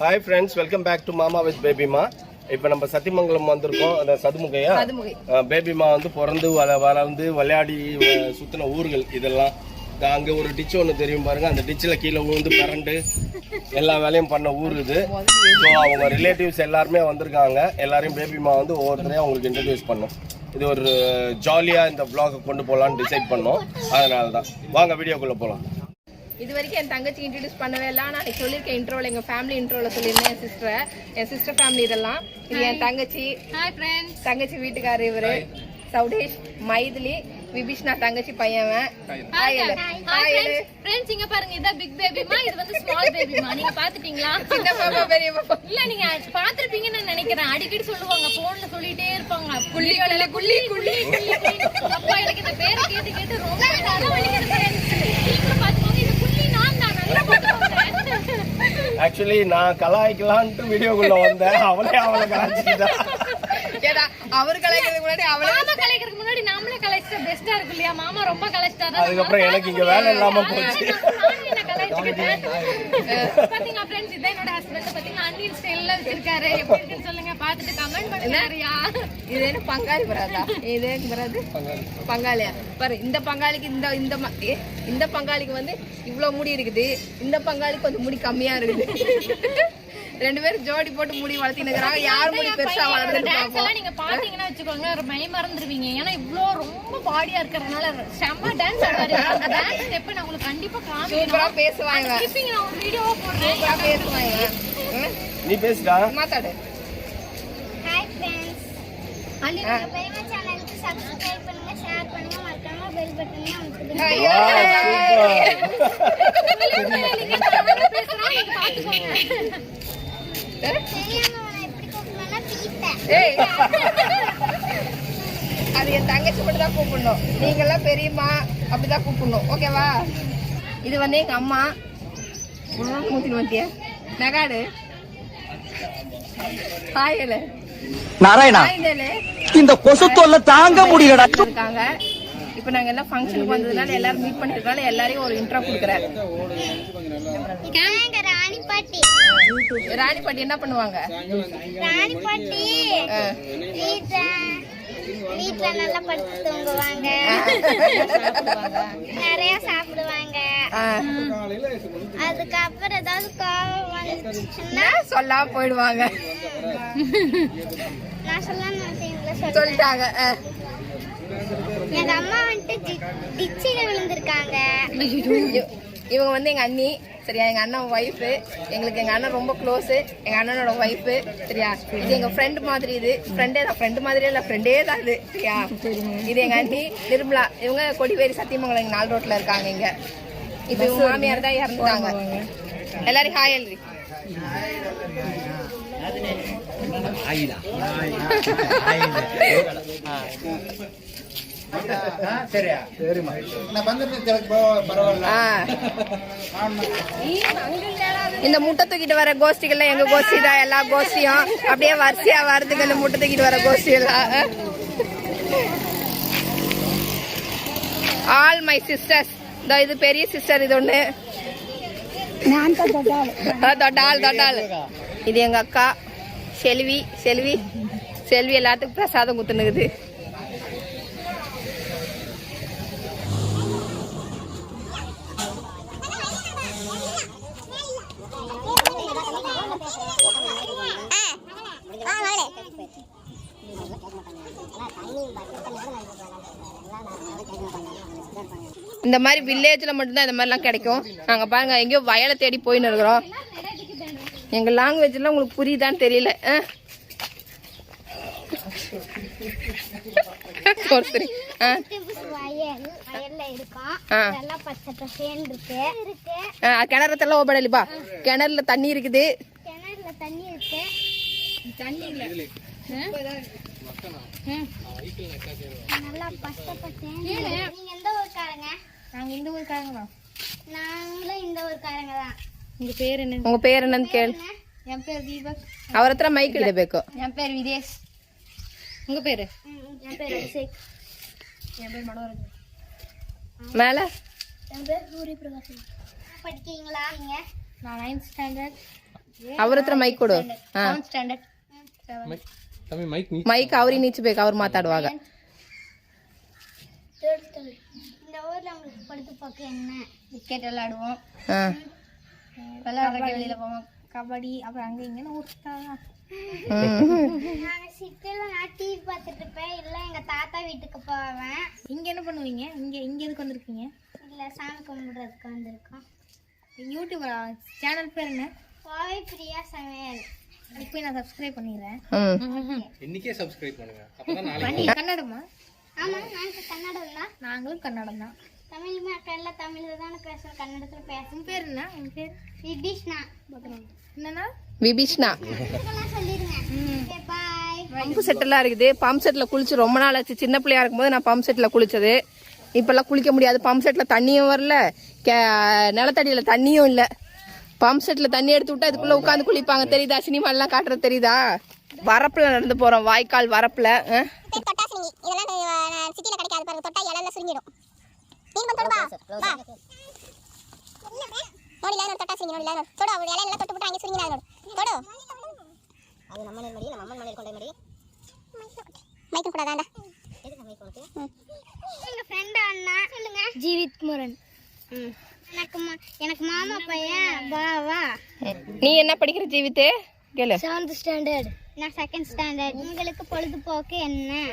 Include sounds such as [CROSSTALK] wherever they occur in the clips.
Hi friends welcome back to மாமா with பேபிமா இப்போ நம்ம சத்தியமங்கலம் வந்திருக்கோம். அந்த சதுமுகையா? சதுமுகை. பேபிமா வந்து பிறந்து வள வளர்ந்து விளையாடி சுத்தின ஊர்கள் இதெல்லாம். அங்க ஒரு டிச் ஒன்று தெரியும் பாருங்க. அந்த டிச்சில் கீழே விழுந்து பரண்டு எல்லா வேலையும் பண்ண ஊர் இது. ஸோ அவங்க ரிலேட்டிவ்ஸ் எல்லாருமே வந்திருக்காங்க. எல்லாரையும் பேபிமா வந்து ஒவ்வொருத்தரையும் அவங்களுக்கு இன்ட்ரடியூஸ் பண்ணோம். இது ஒரு ஜாலியாக இந்த vlog-அ கொண்டு போகலான்னு டிசைட் பண்ணோம். அதனால தான் வாங்க வீடியோக்குள்ளே போகலாம் இது வரைக்கும் என் தங்கச்சி இன்ட்ரடியூஸ் பண்ணவே இல்லை. ஆனால் நான் சொல்லியிருக்கேன் இன்ட்ரோவில் எங்கள் ஃபேமிலி இன்ட்ரோவில் சொல்லியிருந்தேன் என் சிஸ்டரை என் சிஸ்டர் ஃபேமிலி இதெல்லாம். இது என் தங்கச்சி. ஹாய் ஃப்ரெண்ட்ஸ் தங்கச்சி வீட்டுக்காரர் இவரு. சவுடேஷ் மைதிலி விபிஷ்ணா தங்கச்சி பையன் ஹாய் ஹாய் ஹாய் ஃப்ரெண்ட்ஸ் இங்க பாருங்க. இதான் பிக் பேபிமா இது வந்து ஸ்மால் பேபிமா நீங்க பாத்துட்டீங்களா சின்ன பாப்பா பெரிய பாப்பா. இல்ல நீங்க பாத்திருப்பீங்கன்னு நான் நினைக்கிறேன். அடிக்கடி சொல்லுவாங்க. போன்ல சொல்லிட்டே இருப்பாங்க. குள்ளி குள்ளி குள்ளி அப்பா எனக்கு இந்த பேரை கேட்டு கேட்டு ரொம்ப தலை வலிக்குது ஃப்ரெண்ட்ஸ் நீங்களும் பாத்துக்கோங்க இந்த குள்ளி நான் தான் நல்லா பாத்துக்கோங்க ஆக்சுவலி நான் கலாய்க்கலான்ட்டு வீடியோக்குள்ளே வந்தேன். அவளே அவளை கலாய்ச்சிக்கிட்டா ஏடா அவர் கலைக்கிறதுக்கு முன்னாடி அவளே மாமா கலைக்கிறதுக்கு முன்னாடி நாமளே கலைச்சா பெஸ்டா இருக்கு இல்லையா? மாமா ரொம்ப கலைச்சிட்டா அதுக்கப்புறம் எனக்கு இங்க வேலை இல்லாம போச்சு. கலாய்ச்சிக்கிட்டேன். பாத்தீங்களா friends, இதான் என்னோட husband. பாத்தீங்களா, அன்னியன் style ல வச்சிருக்காரு. எப்படி இருக்குன்னு சொல்லுங்க. பாத்துட்டு comment பண்ணுங்க. இது என்ன பங்காளி பராதா இது பராது பங்காளியா பாரு இந்த பங்காளிக்கு இந்த இந்த இந்த பங்காளிக்கு வந்து இவ்வளவு முடி இருக்குது இந்த பங்காளிக்கு கொஞ்சம் முடி கம்மியா இருக்குது ரெண்டு பேரும் ஜோடி போட்டு முடி வளர்த்தின்னு இருக்கிறாங்க யார் முடி பெருசா வளர்ந்துட்டு நீங்க பாத்தீங்கன்னா வச்சுக்கோங்க, ஒரு மை மறந்துருவீங்க. ஏன்னா இவ்ளோ ரொம்ப பாடியா இருக்கறதுனால செம்ம dance ஆடுவாரு. அந்த dance step நான் உங்களுக்கு கண்டிப்பா காமிக்கணும். சூப்பரா பேசுவாங்க Skipping நான் ஒரு video வா போடுறேன். சூப்பரா பேசுவாங்க நீ பேசுடா மாத்தாடு ஹாய் ஃப்ரெண்ட்ஸ் ஆ. பெரியமா சேனலுக்கு சப்ஸ்கிரைப் பண்ணுங்க ஷேர் பண்ணுங்க மறக்காம பெல் பட்டனையும் அமுக்குங்க ஐயோ. நீங்க நல்லா பேசுறா, நீங்க பாத்துக்கோங்க. ஏய். [LAUGHS] அது என் தங்கச்சி மட்டும் தான் கூப்பிடணும். நீங்கெல்லாம் பெரியம்மா அப்படிதான் கூப்பிடணும். ஓகேவா? இது வந்து எங்க அம்மா. மூத்திட்டு வந்துட்டியா நகாடு. ஹாயலு நாராயணா இந்த கொசு தொல்லை தாங்க முடியலடா. இருக்காங்க. இப்போ நாங்க எல்லாம் ஃபங்க்ஷனுக்கு வந்ததுனால எல்லாரும் மீட் பண்ணிருக்கனால எல்லாரையும் ஒரு இன்ட்ரோ கொடுக்குறேன் நாங்க ராணி பாட்டி. ராணி பாட்டி என்ன பண்ணுவாங்க? ராணி பாட்டி ஆ. வீட்ல நல்லா படுத்து தூங்குவாங்க. நிறைய சாப்பிடுவாங்க. அதுக்கப்புறம் ஏதாவது கோவம் வந்துச்சுன்னா சொல்லாம போயிடுவாங்க. நான் சொல்றேன் சொல்லிட்டாங்க. எங்க அம்மா வந்துட்டு டிச்சில விழுந்திருக்காங்க. இவ- இவங்க வந்து எங்க அண்ணி சரியா? எங்க அண்ணன் ஒய்ஃபு எங்களுக்கு எங்க அண்ணன் ரொம்ப க்ளோஸ் எங்க அண்ணனோட ஒய்ஃபு சரியா? இது எங்க ஃப்ரெண்ட் மாதிரி இது. ஃப்ரெண்டே தான் ஃப்ரெண்டு மாதிரியே இல்ல ஃப்ரெண்டே தான் இது சரியா? இது எங்க அண்ணி நிர்மலா. இவங்க கொடிவேரி சத்தியமங்கலம் இங்க நாலு ரோட்ல இருக்காங்க இங்க. இப்போ இவங்க மாமியார் தான் இறந்துட்டாங்க. எல்லாரும் ஹாய் எழுதி இந்த முட்டை தூக்கிட்டு வர கோஷ்டிகள்லாம் எங்க கோஷ்டி தான் எல்லா கோஷ்டியும் அப்படியே வரிசையா வருதுங்க இந்த முட்டை தூக்கிட்டு வர கோஷ்டி எல்லாம் ஆல் மை சிஸ்டர்ஸ் இதோ இது பெரிய சிஸ்டர் இது ஒண்ணு ஆ, தொட்டாள் தொட்டாள் இது எங்க அக்கா செல்வி செல்வி செல்வி எல்லாத்துக்கும் பிரசாதம் குத்துனுக்குது இந்த மாதிரி வில்லேஜில் மட்டும்தான் இந்த மாதிரிலாம் கிடைக்கும். நாங்கள் பாருங்க எங்கேயோ வயலை தேடி போயின்னு இருக்கிறோம். எங்கள் லாங்குவேஜ்லாம் உங்களுக்கு புரியுதான்னு தெரியல. ஆ? சரி, ஆ, ஓபடலிப்பா கிணறுல தண்ணி இருக்குது. நல்லா பச்சை பசேன்னு நீங்க எந்த ஊர்க்காரங்க நாங்க இந்த ஊருக்காரங்க தான். நாங்களும் இந்த ஊர்க்காரங்க தான் உங்க பேர் என்ன உங்க பேர் என்னன்னு கேளு என் பேர் தீபக் ಅವ್ರ ಹತ್ರ ಮೈಕ್ ಇಡಬೇಕು என் பேர் விதேஷ் உங்க பேரு ம், என் பேர் அபிஷேக் என் பேர் மனோரஞ்சன் மேல என் பேர் சூரிய பிரகாஷ் படிக்கிறீங்களா நீங்க நான் நைன்த் ஸ்டாண்டர்ட் ಅವ್ರ ಹತ್ರ ಮೈಕ್ ಕೊಡು ಹಾ ಸ್ಟ್ಯಾಂಡರ್ಡ್ ತಮ್ಮಿ ಮೈಕ್ ನೀ ಮೈಕ್ ಅವ್ರಿಗೆ ನೀಚಬೇಕು ಅವ್ರು ಮಾತಾಡುವಾಗ இந்த படுத்து பார்க்க என்ன? கிரிக்கெட் விளையாடுவோம். விளையாடுறதுக்கு வெளியில போவோம். கபடி அப்புறம் அங்கே இங்கேன்னு ஊருக்காதான். நாங்கள் சிட்டியில் நான் டிவி பார்த்துட்டு இருப்பேன். இல்லை எங்கள் தாத்தா வீட்டுக்கு போவேன். இங்கே என்ன பண்ணுவீங்க? இங்கே இங்கே வந்திருக்கீங்க? இல்லை சாமி கும்பிட்றதுக்கு வந்திருக்கோம். யூடியூப் சேனல் பேர் என்ன? கோவை பிரியா சமையல். இப்போ நான் சப்ஸ்கிரைப் பண்ணிடுறேன். கன்னடமா ஆமா நாங்க கன்னடம் தான். நாங்களும் கன்னடம் தான். தமிழ் மக்கள் எல்லாம் தமிழ்ல தானே கன்னடத்துல பேசும் பேர் என்ன? உன் பேர்? விபீஷ்ணா. என்னன்னா? விபீஷ்ணா. பாய் பம்பு செட்டெல்லாம் இருக்குது. பம்ப் செட்டில் குளிச்சு ரொம்ப நாள் ஆச்சு. சின்ன பிள்ளையா இருக்கும்போது நான் பம்ப் செட்டில் குளிச்சது. இப்போல்லாம் குளிக்க முடியாது. பம்ப் செட்டில் தண்ணியும் வரல. கே நிலத்தடியில் தண்ணியும் இல்லை. பம்ப் செட்டில் தண்ணி எடுத்து விட்டா இதுக்குள்ளே உட்காந்து குளிப்பாங்க. தெரியுதா? சினிமாலாம் காட்டுறது தெரியுதா? வரப்பில் நடந்து போகிறோம் வாய்க்கால் வரப்பில் இதெல்லாம் சிட்டில கிடைக்காது பாருங்க. தொட்டா இலையில சுருங்கிடும். நம்ம அம்மன் மடி கொண்டை மடி மைக்கு கூடாதாண்டா எங்க ஃப்ரெண்ட் அண்ணா. சொல்லுங்க. ஜீவித் குமரன் எனக்கு மா- எனக்கு மாமா பையன். பாவா நீ என்ன படிக்கிற ஜீவித்து? கேளு. ஸ்டாண்டர்ட் நான் செகண்ட் ஸ்டாண்டர்ட் உங்களுக்கு பொழுதுபோக்கு என்ன?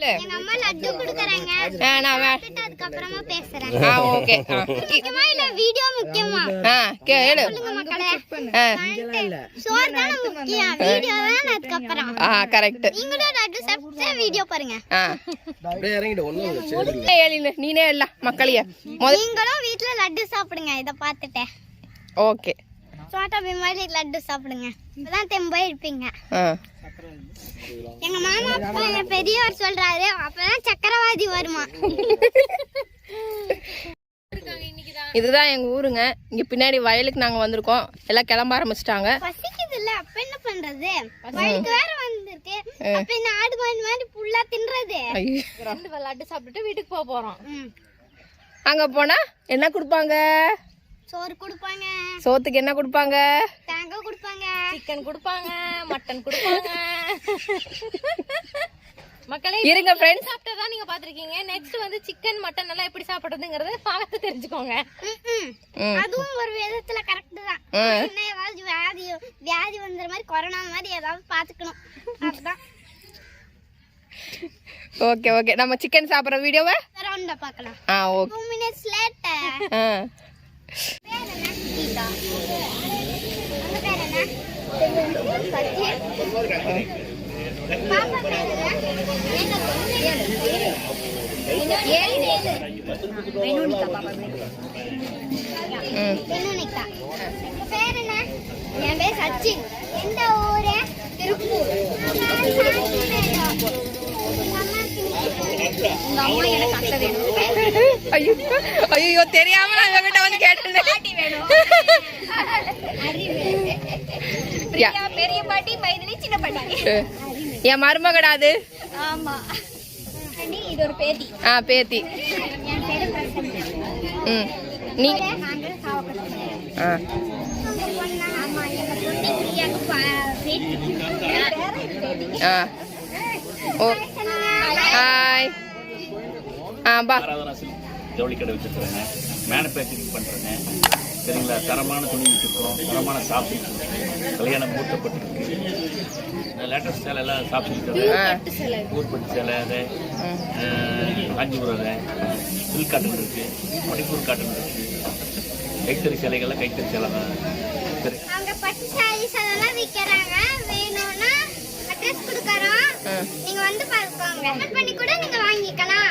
நான் இல்ல மக்களைய. நீங்களும் வீட்ல லட்டு சாப்பிடுங்க இத பார்த்துட்டு. ஓகே. சோட்டா பீம் மாதிரி லட்டு சாப்பிடுங்க. இப்பதான் தெம்பா இருப்பீங்க. எங்க மாமா அப்பா எங்க பெரியவர் சொல்றாரு அப்பதான் சக்கரவாதி வருமா? இதுதான் எங்க ஊருங்க. இங்க பின்னாடி வயலுக்கு நாங்க வந்திருக்கோம். எல்லாம் கிளம்ப ஆரம்பிச்சிட்டாங்க. பசிக்குது இல்ல அப்ப என்ன பண்றது? வயிற்று வேற வந்திருக்கு. அப்ப என்ன ஆடு மாடு மாதிரி புல்லா தின்றது. ரெண்டு லட்டு சாப்பிட்டுட்டு வீட்டுக்கு போக போறோம். அங்க போனா என்ன கொடுப்பாங்க? சோறு கொடுப்பாங்க. சோத்துக்கு என்ன கொடுப்பாங்க? தேங்காய் கொடுப்பாங்க. சிக்கன் கொடுப்பாங்க மட்டன் கொடுப்பாங்க. மக்களே இருங்க ஃப்ரெண்ட்ஸ் சாப்பிட்டதா நீங்க பாத்திருக்கீங்க நெக்ஸ்ட் வந்து சிக்கன் மட்டன் எல்லாம் எப்படி சாப்பிடுறதுங்கறத பார்த்து தெரிஞ்சுக்கோங்க. அதுவும் ஒரு விதத்துல கரெக்ட் தான். என்ன ஏதாவது வியாதி வியாதி வந்துற மாதிரி கொரோனா மாதிரி ஏதாவது பாத்துக்கணும் அதுதான் ஓகே ஓகே. நம்ம சிக்கன் சாப்பிட்ற வீடியோவை ரவுண்ட பார்க்கலாம். ஆ ஓகே. டூ மினிட்ஸ் லேட்டர் என் பேர் சச்சின் எந்த ஊரு திருப்பூர் எனக்கு வேணும். ஐயோ ஐயோ தெரியாம நாங்க கேட்டேன் பிரியா பெரிய பாட்டி மைதிலி சின்ன பாட்டி. என் மருமகடா அது? ஆமா. இது ஒரு பேத்தி. ஆ பேத்தி. ம். நீ ஆ. ஆ. ஓ. ஹாய் ஆ பா. ஜவுளி கடை வச்சுருக்குறேங்க. மேனுஃபேக்சரிங் பண்ணுறேங்க சரிங்களா? தரமான துணி வச்சுருக்கோம் தரமான சாப்பிட்டு கல்யாணம் மூட்டப்பட்டிருக்கு லேட்டஸ்ட் சேலை எல்லாம் சாப்பிட்டு ஆ ஊர்பட்டு சேலை அது. காஞ்சிபுரம் அது. சில்க் காட்டன் இருக்குது மணிப்பூர் காட்டன் இருக்குது கைத்தறி சேலைகள்லாம் கைத்தறி சேலை தான். சரி. அவங்க பட்டு சாரீஸ் அதெல்லாம் விற்கிறாங்க வேணும்னா அட்ரஸ் கொடுக்குறோம். நீங்க வந்து பார்த்துக்கோங்க. பண்ணி கூட நீங்க வாங்கிக்கலாம்.